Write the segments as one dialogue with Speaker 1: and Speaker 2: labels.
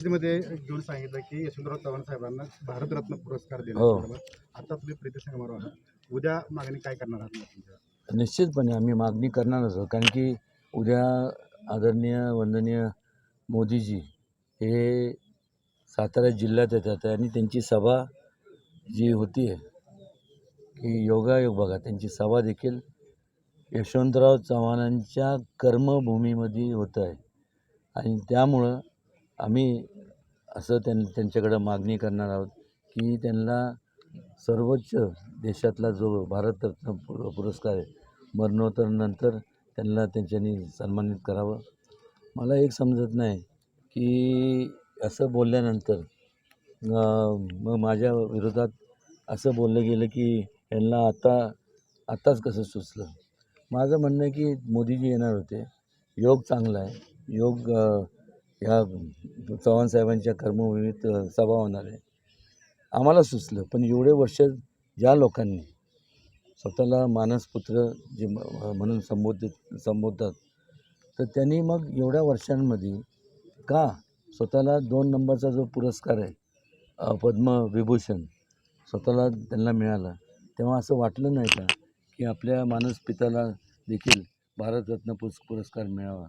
Speaker 1: मध्ये घेऊन सांगितलं की यशवंतराव चव्हाण साहेबांना भारतरत्न पुरस्कार
Speaker 2: हो.
Speaker 1: आता तुम्ही प्रीती संगमावर आहात. उद्या मागणी काय करणार आहात तुमच्या?
Speaker 2: निश्चितपणे आम्ही मागणी करणारच आहोत कारण की उद्या आदरणीय वंदनीय मोदीजी हे सातारा जिल्ह्यात येतात आणि त्यांची सभा जी होती आहे की योगायोग बघा त्यांची सभा देखील यशवंतराव चव्हाणांच्या कर्मभूमीमध्ये होतं आहे. आणि त्यामुळं आम्ही असं त्यां त्यांच्याकडं मागणी करणार आहोत की त्यांना सर्वोच्च देशातला जो भारतरत्न पुर पुरस्कार आहे मरणोत्तरनंतर त्यांना त्यांच्यानी सन्मानित करावं. मला एक समजत नाही की असं बोलल्यानंतर मग माझ्या विरोधात असं बोललं गेलं की यांना आता आत्ताच कसं सुचलं? माझं म्हणणं आहे की मोदीजी येणार होते. योग चांगला आहे. योग या चव्हाण साहेबांच्या कर्मभूमीत सभा होणार आहे. आम्हाला सुचलं पण एवढे वर्ष ज्या लोकांनी स्वतःला मानसपुत्र जे म्हणून संबोधित संबोधतात तर त्यांनी मग एवढ्या वर्षांमध्ये का स्वतःला दोन नंबरचा जो पुरस्कार आहे पद्मविभूषण स्वतःला त्यांना मिळाला तेव्हा असं वाटलं नाही का की आपल्या मानसपित्याला देखील भारतरत्न पुरस् पुरस्कार मिळावा?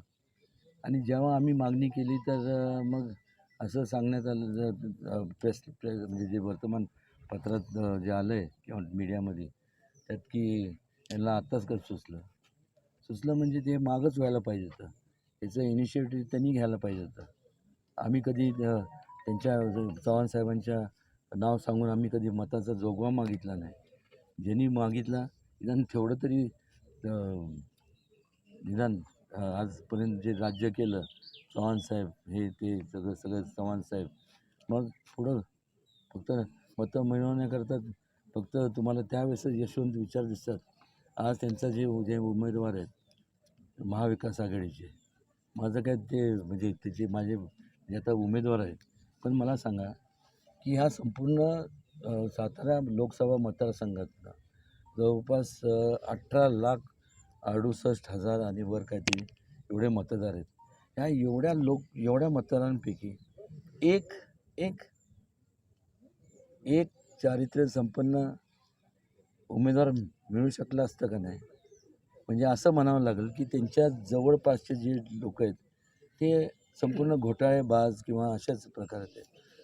Speaker 2: आणि जेव्हा आम्ही मागणी केली तर मग असं सांगण्यात आलं जर प्रेस प्रेस म्हणजे जे वर्तमानपत्रात जे आलं आहे किंवा मीडियामध्ये त्यात की यांना आत्ताच कसं सुचलं? सुचलं म्हणजे ते मागच व्हायला पाहिजे होतं. याचं इनिशिएटिव्ह त्यांनी घ्यायला पाहिजे होतं. आम्ही कधी त्यांच्या चव्हाण साहेबांच्या नाव सांगून आम्ही कधी मताचा जोगवा मागितला नाही. ज्यांनी मागितला निदान तेवढं तरी निदान आजपर्यंत जे राज्य केलं चव्हाण साहेब हे ते सगळं सगळं चव्हाण साहेब. मग पुढं फक्त मतं मिळवण्याकरता फक्त तुम्हाला त्यावेळेस यशवंत विचार दिसतात. आज त्यांचा जे जे उमेदवार आहेत महाविकास आघाडीचे. माझं काय ते म्हणजे त्याचे माझे जे आता उमेदवार आहेत पण मला सांगा की ह्या संपूर्ण सातारा लोकसभा मतदारसंघातनं जवळपास अठरा लाख अडुसष्ट हजार आणि वर काहीतरी एवढे मतदार आहेत. ह्या एवढ्या लोक एवढ्या मतदारांपैकी एक एक एक चारित्र्य संपन्न उमेदवार मिळू शकला असतं का नाही? म्हणजे असं म्हणावं लागेल की त्यांच्या जवळपासचे जे लोक आहेत ते संपूर्ण घोटाळेबाज किंवा अशाच प्रकाराचे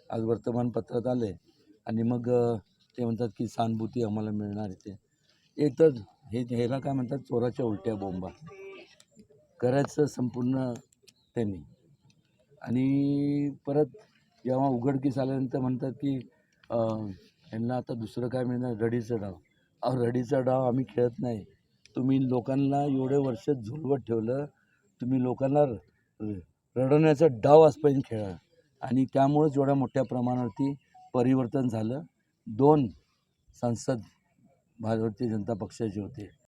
Speaker 2: आज वर्तमानपत्रात आले आणि मग ते म्हणतात की सहानुभूती आम्हाला मिळणार आहे ते. येतच हे ह्याला काय म्हणतात चोराच्या उलट्या बोंबा. करायचं संपूर्ण त्यांनी. आणि परत जेव्हा उघडकीस आल्यानंतर म्हणतात की यांना आता दुसरं काय मिळणार? रडीचं डाव. अहो रडीचा डाव आम्ही खेळत नाही. तुम्ही लोकांना एवढे वर्ष झुलवत ठेवलं तुम्ही लोकांना र- रडवण्याचा डाव आजपर्यंत खेळा आणि त्यामुळंच एवढ्या मोठ्या प्रमाणावरती परिवर्तन झालं. दोन संसद भारतीय जनता पक्षाचे होते.